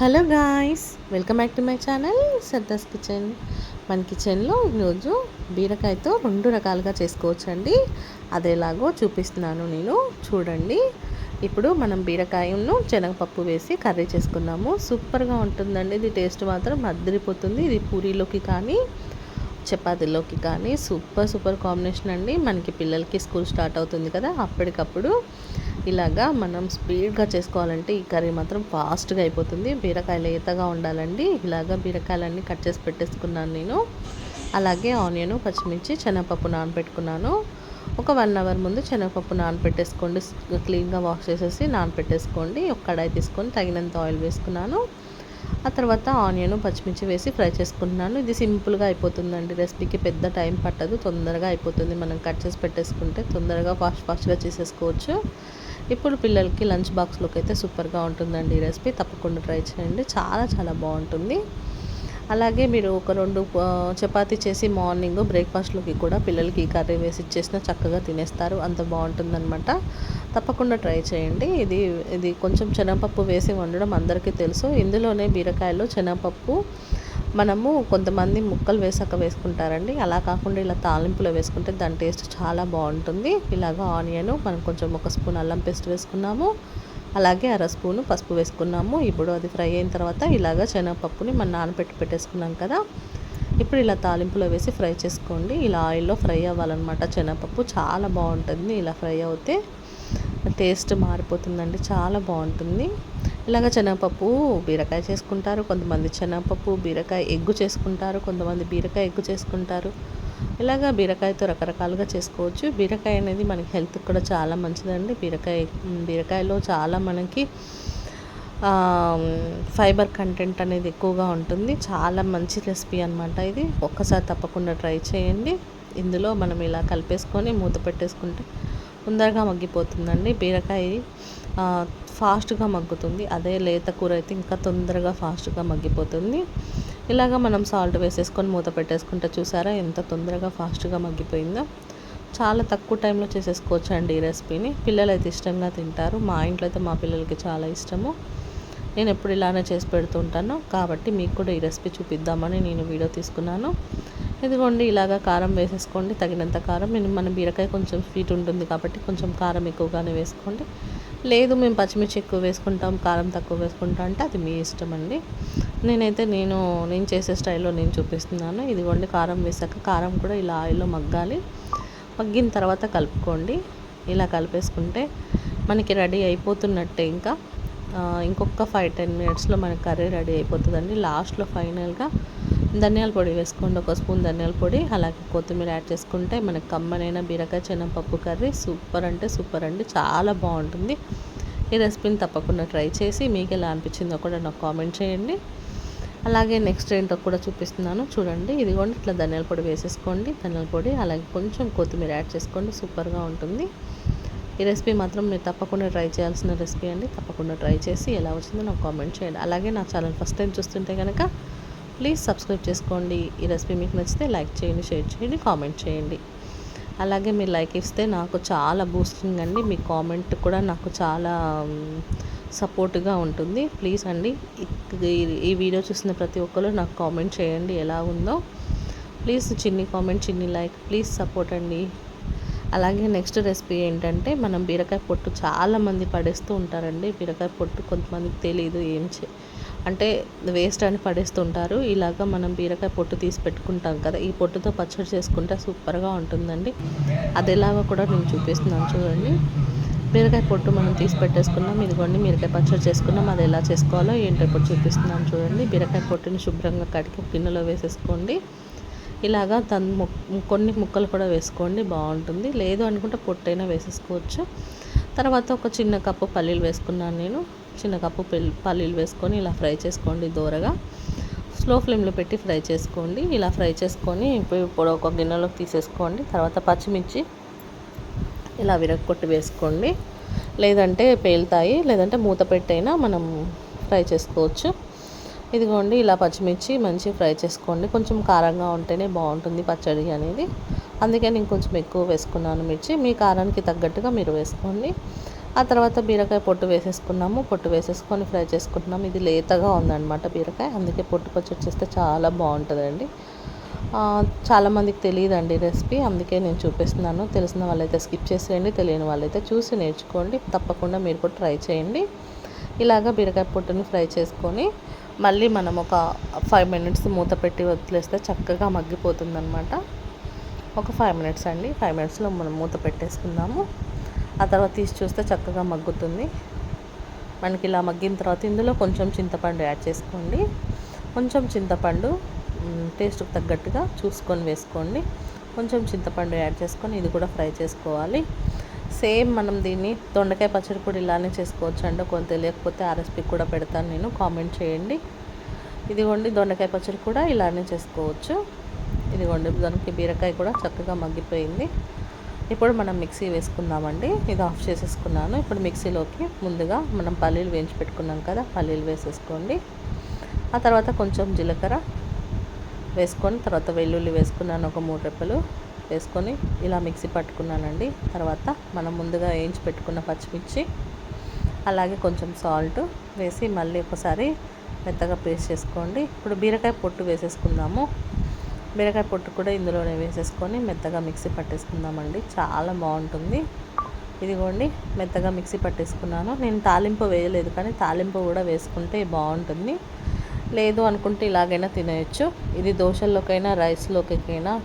Hello guys welcome back to my channel Sarda's kitchen. మన కిచెన్లో ఈరోజు బీరకాయతో రెండు రకాలుగా చేసుకోవచ్చండి. అదేలాగో చూపిస్తున్నాను నేను చూడండి. ఇప్పుడు మనం బీరకాయను శనగపప్పు వేసి కర్రీ చేసుకున్నాము. సూపర్గా ఉంటుందండి ఇది టేస్ట్ మాత్రం అద్దరిపోతుంది ఇది పూరీలోకి కానీ చపాతీలోకి కానీ సూపర్ సూపర్ కాంబినేషన్ అండి. మనకి పిల్లలకి స్కూల్ స్టార్ట్ అవుతుంది కదా అప్పటికప్పుడు. ఇలాగా మనం స్పీడ్గా చేసుకోవాలంటే ఈ కర్రీ మాత్రం ఫాస్ట్గా అయిపోతుంది. బీరకాయలు లేతగా ఉండాలండి. ఇలాగా బీరకాయలన్నీ కట్ చేసి పెట్టేసుకున్నాను నేను. అలాగే ఆనియన్ పచ్చిమిర్చి శనగపప్పు నానబెట్టుకున్నాను. ఒక వన్ అవర్ ముందు శనగపప్పు నానబెట్టేసుకోండి. క్లీన్గా వాష్ చేసేసి నానబెట్టేసుకోండి. ఒక కడాయి తీసుకొని తగినంత ఆయిల్ వేసుకున్నాను. ఆ తర్వాత ఆనియన్ పచ్చిమిర్చి వేసి ఫ్రై చేసుకుంటున్నాను. ఇది సింపుల్గా అయిపోతుందండి. రెసిపీకి పెద్ద టైం పట్టదు. తొందరగా అయిపోతుంది. మనం కట్ చేసి పెట్టేసుకుంటే తొందరగా ఫాస్ట్ ఫాస్ట్గా చేసేసుకోవచ్చు. ఇప్పుడు పిల్లలకి లంచ్ బాక్స్లోకి అయితే సూపర్గా ఉంటుందండి ఈ రెసిపీ. తప్పకుండా ట్రై చేయండి. చాలా చాలా బాగుంటుంది. అలాగే మీరు ఒక రెండు చపాతి చేసి మార్నింగ్ బ్రేక్ఫాస్ట్లోకి కూడా పిల్లలకి ఈ కర్రీ వేసి ఇచ్చేసినా చక్కగా తినేస్తారు. అంత బాగుంటుందన్నమాట. తప్పకుండా ట్రై చేయండి. ఇది ఇది కొంచెం శనగపప్పు వేసి వండడం అందరికీ తెలుసు. ఇందులోనే బీరకాయలు శనగపప్పు మనము కొంతమంది ముక్కలు వేసాక వేసుకుంటారండి. అలా కాకుండా ఇలా తాలింపులో వేసుకుంటే దాని టేస్ట్ చాలా బాగుంటుంది. ఇలాగ ఆనియన్ మనం కొంచెం ఒక స్పూన్ అల్లం పేస్ట్ వేసుకున్నాము. అలాగే అర స్పూను పసుపు వేసుకున్నాము. ఇప్పుడు అది ఫ్రై అయిన తర్వాత ఇలాగ శనగపప్పుని మనం నానబెట్టి పెట్టేసుకున్నాం కదా. ఇప్పుడు ఇలా తాలింపులో వేసి ఫ్రై చేసుకోండి. ఇలా ఆయిల్లో ఫ్రై అవ్వాలన్నమాట. శనగపప్పు చాలా బాగుంటుంది. ఇలా ఫ్రై అవుతే టేస్ట్ మారిపోతుందండి. చాలా బాగుంటుంది. ఇలాగ శనగపప్పు బీరకాయ చేసుకుంటారు. కొంతమంది శనగపప్పు బీరకాయ ఎగ్గు చేసుకుంటారు. కొంతమంది బీరకాయ ఎగ్గు చేసుకుంటారు. ఇలాగ బీరకాయతో రకరకాలుగా చేసుకోవచ్చు. బీరకాయ అనేది మనకి హెల్త్కి కూడా చాలా మంచిదండి. బీరకాయ బీరకాయలో చాలా మనకి ఫైబర్ కంటెంట్ అనేది ఎక్కువగా ఉంటుంది. చాలా మంచి రెసిపీ అనమాట ఇది. ఒక్కసారి తప్పకుండా ట్రై చేయండి. ఇందులో మనం ఇలా కలిపేసుకొని మూత పెట్టేసుకుంటే తొందరగా మగ్గిపోతుందండి బీరకాయ. ఫాస్ట్గా మగ్గుతుంది. అదే లేత కూర అయితే ఇంకా తొందరగా ఫాస్ట్గా మగ్గిపోతుంది. ఇలాగ మనం సాల్ట్ వేసేసుకొని మూత పెట్టేసుకుంటే చూసారా ఎంత తొందరగా ఫాస్ట్గా మగ్గిపోయిందో. చాలా తక్కువ టైంలో చేసేసుకోవచ్చు అండి ఈ రెసిపీని. పిల్లలు అయితే ఇష్టంగా తింటారు. మా ఇంట్లో అయితే మా పిల్లలకి చాలా ఇష్టము. నేను ఎప్పుడు ఇలానే చేసి పెడుతుంటాను కాబట్టి మీకు కూడా ఈ రెసిపీ చూపిద్దామని నేను వీడియో తీసుకున్నాను. ఇదిగోండి ఇలాగ కారం వేసేసుకోండి. తగినంత కారం. నేను మన బీరకాయ కొంచెం స్వీట్ ఉంటుంది కాబట్టి కొంచెం కారం ఎక్కువగానే వేసుకోండి. లేదు మేము పచ్చిమిర్చి ఎక్కువ వేసుకుంటాం కారం తక్కువ వేసుకుంటాం అంటే అది మీ ఇష్టం అండి. నేనైతే నేను నేను చేసే స్టైల్లో నేను చూపిస్తున్నాను. ఇదిగోండి కారం వేసాక కారం కూడా ఇలా ఆయిల్లో మగ్గాలి. మగ్గిన తర్వాత కలుపుకోండి. ఇలా కలిపేసుకుంటే మనకి రెడీ అయిపోతున్నట్టే ఇంకా. ఇంకొక ఫైవ్ టెన్ మినిట్స్లో మనకి కర్రీ రెడీ అయిపోతుందండి. లాస్ట్లో ఫైనల్గా ధనియాల పొడి వేసుకోండి. ఒక స్పూన్ ధనియాల పొడి అలాగే కొత్తిమీర యాడ్ చేసుకుంటే మనకు కమ్మనైన బీరకాయ శనగపప్పు కర్రీ సూపర్ అంటే సూపర్ అండి. చాలా బాగుంటుంది. ఈ రెసిపీని తప్పకుండా ట్రై చేసి మీకు ఎలా అనిపించిందో కూడా నాకు కామెంట్ చేయండి. అలాగే నెక్స్ట్ ఏంటో కూడా చూపిస్తున్నాను. చూడండి ఇదిగోండి ఇట్లా ధనియాల పొడి వేసేసుకోండి. ధనియాల పొడి అలాగే కొంచెం కొత్తిమీర యాడ్ చేసుకోండి సూపర్గా ఉంటుంది. ఈ రెసిపీ మాత్రం మీరు తప్పకుండా ట్రై చేయాల్సిన రెసిపీ అండి. తప్పకుండా ట్రై చేసి ఎలా వచ్చిందో నాకు కామెంట్ చేయండి. అలాగే నా ఛానల్ ఫస్ట్ టైం చూస్తుంటే కనుక ప్లీజ్ సబ్స్క్రైబ్ చేసుకోండి. ఈ రెసిపీ మీకు నచ్చితే లైక్ చేయండి షేర్ చేయండి కామెంట్ చేయండి. అలాగే మీరు లైక్ ఇస్తే నాకు చాలా బూస్టింగ్ అండి. మీ కామెంట్ కూడా నాకు చాలా సపోర్ట్గా ఉంటుంది. ప్లీజ్ అండి ఈ వీడియో చూసిన ప్రతి ఒక్కరు నాకు కామెంట్ చేయండి ఎలా ఉందో. ప్లీజ్ చిన్ని కామెంట్ చిన్ని లైక్ ప్లీజ్ సపోర్ట్ అండి. అలాగే నెక్స్ట్ రెసిపీ ఏంటంటే మనం బీరకాయ పొట్టు చాలామంది పడేస్తూ ఉంటారండి. బీరకాయ పొట్టు కొంతమందికి తెలియదు ఏం చే అంటే వేస్ట్ అని పడేస్తుంటారు. ఇలాగ మనం బీరకాయ పొట్టు తీసి పెట్టుకుంటాం కదా ఈ పొట్టుతో పచ్చడి చేసుకుంటే సూపర్గా ఉంటుందండి. అది ఎలాగో కూడా నేను చూపిస్తున్నాను చూడండి. బీరకాయ పొట్టు మనం తీసి పెట్టేసుకున్నాం ఇదిగోండి బీరకాయ పచ్చడి చేసుకున్నాం అది ఎలా చేసుకోవాలో ఏంటో ఇప్పుడు చూపిస్తున్నాను చూడండి. బీరకాయ పొట్టుని శుభ్రంగా కడిగి గిన్నెలో వేసేసుకోండి. ఇలాగా తను కొన్ని ముక్కలు కూడా వేసుకోండి బాగుంటుంది. లేదు అనుకుంటే పొట్టైనా వేసేసుకోవచ్చు. తర్వాత ఒక చిన్న కప్పు పల్లీలు వేసుకున్నాను నేను. చిన్న కప్పు పల్లీలు వేసుకొని ఇలా ఫ్రై చేసుకోండి దూరగా. స్లో ఫ్లేమ్లో పెట్టి ఫ్రై చేసుకోండి. ఇలా ఫ్రై చేసుకొని ఇప్పుడు ఒక గిన్నెలోకి తీసేసుకోండి. తర్వాత పచ్చిమిర్చి ఇలా విరగొట్టి వేసుకోండి. లేదంటే పేలుతాయి లేదంటే మూత పెట్టైనా మనం ఫ్రై చేసుకోవచ్చు. ఇదిగోండి ఇలా పచ్చిమిర్చి మంచిగా ఫ్రై చేసుకోండి. కొంచెం కారంగా ఉంటేనే బాగుంటుంది పచ్చడి అనేది. అందుకే నేను కొంచెం ఎక్కువ వేసుకున్నాను మిర్చి. మీ కారానికి తగ్గట్టుగా మీరు వేసుకోండి. ఆ తర్వాత బీరకాయ పొట్టు వేసేసుకున్నాము. పొట్టు వేసేసుకొని ఫ్రై చేసుకుంటున్నాము. ఇది లేతగా ఉందన్నమాట బీరకాయ. అందుకే పొట్టు పచ్చడి చేస్తే చాలా బాగుంటుందండి. చాలామందికి తెలియదండి రెసిపీ. అందుకే నేను చూపిస్తున్నాను. తెలిసిన వాళ్ళైతే స్కిప్ చేసేయండి. తెలియని వాళ్ళైతే చూసి నేర్చుకోండి. తప్పకుండా మీరు కూడా ట్రై చేయండి. ఇలాగ బీరకాయ పొట్టుని ఫ్రై చేసుకొని మళ్ళీ మనం ఒక ఫైవ్ మినిట్స్ మూత పెట్టి వదిలేస్తే చక్కగా మగ్గిపోతుందనమాట ఒక ఫైవ్ మినిట్స్ అండి. ఫైవ్ మినిట్స్లో మనం మూత పెట్టేసుకుందాము. ఆ తర్వాత తీసి చూస్తే చక్కగా మగ్గుతుంది. మనకి ఇలా మగ్గిన తర్వాత ఇందులో కొంచెం చింతపండు యాడ్ చేసుకోండి. కొంచెం చింతపండు టేస్ట్కి తగ్గట్టుగా చూసుకొని వేసుకోండి. కొంచెం చింతపండు యాడ్ చేసుకొని ఇది కూడా ఫ్రై చేసుకోవాలి. సేమ్ మనం దీన్ని దొండకాయ పచ్చడి కూడా ఇలానే చేసుకోవచ్చు అండి. కొంత తెలియకపోతే ఆ రెసిపీ కూడా పెడతాను నేను. కామెంట్ చేయండి. ఇదిగోండి దొండకాయ పచ్చడి కూడా ఇలానే చేసుకోవచ్చు. ఇదిగోండి దానికి బీరకాయ కూడా చక్కగా మగ్గిపోయింది. ఇప్పుడు మనం మిక్సీ వేసుకుందామండి. ఇది ఆఫ్ చేసేసుకున్నాను. ఇప్పుడు మిక్సీలోకి ముందుగా మనం పల్లీలు వేయించి పెట్టుకున్నాం కదా పల్లీలు వేసేసుకోండి. ఆ తర్వాత కొంచెం జీలకర్ర వేసుకొని తర్వాత వెల్లుల్లి వేసుకున్నాను ఒక మూడు రెప్పలు వేసుకొని ఇలా మిక్సీ పట్టుకున్నానండి. తర్వాత మనం ముందుగా వేయించి పెట్టుకున్న పచ్చిమిర్చి అలాగే కొంచెం సాల్ట్ వేసి మళ్ళీ ఒకసారి మెత్తగా పేస్ట్ చేసుకోండి. ఇప్పుడు బీరకాయ పొట్టు వేసేసుకుందాము. బీరకాయ పొట్టు కూడా ఇందులోనే వేసేసుకొని మెత్తగా మిక్సీ పట్టేసుకుందామండి. చాలా బాగుంటుంది. ఇదిగోండి మెత్తగా మిక్సీ పట్టేసుకున్నాను. నేను తాలింపు వేయలేదు కానీ తాలింపు కూడా వేసుకుంటే బాగుంటుంది. లేదు అనుకుంటే ఇలాగైనా తినేయచ్చు. ఇది దోశల్లోకైనా రైస్లోకైనా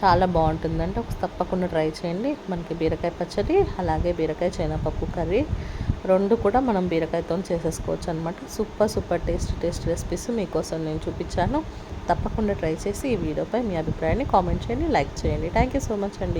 చాలా బాగుంటుందంటే ఒక తప్పకుండా ట్రై చేయండి. మనకి బీరకాయ పచ్చడి అలాగే బీరకాయ శనగపప్పు కర్రీ. రెండు కూడా మనం బీరకాయతో చేసేసుకోవచ్చు అనమాట super super taste taste recipes మీకోసం నేను చూపించాను. తప్పకుండా ట్రై చేసి ఈ వీడియోపై మీ అభిప్రాయాన్ని కామెంట్ చేయండి లైక్ చేయండి. థ్యాంక్ యూ సో మచ్ అండి.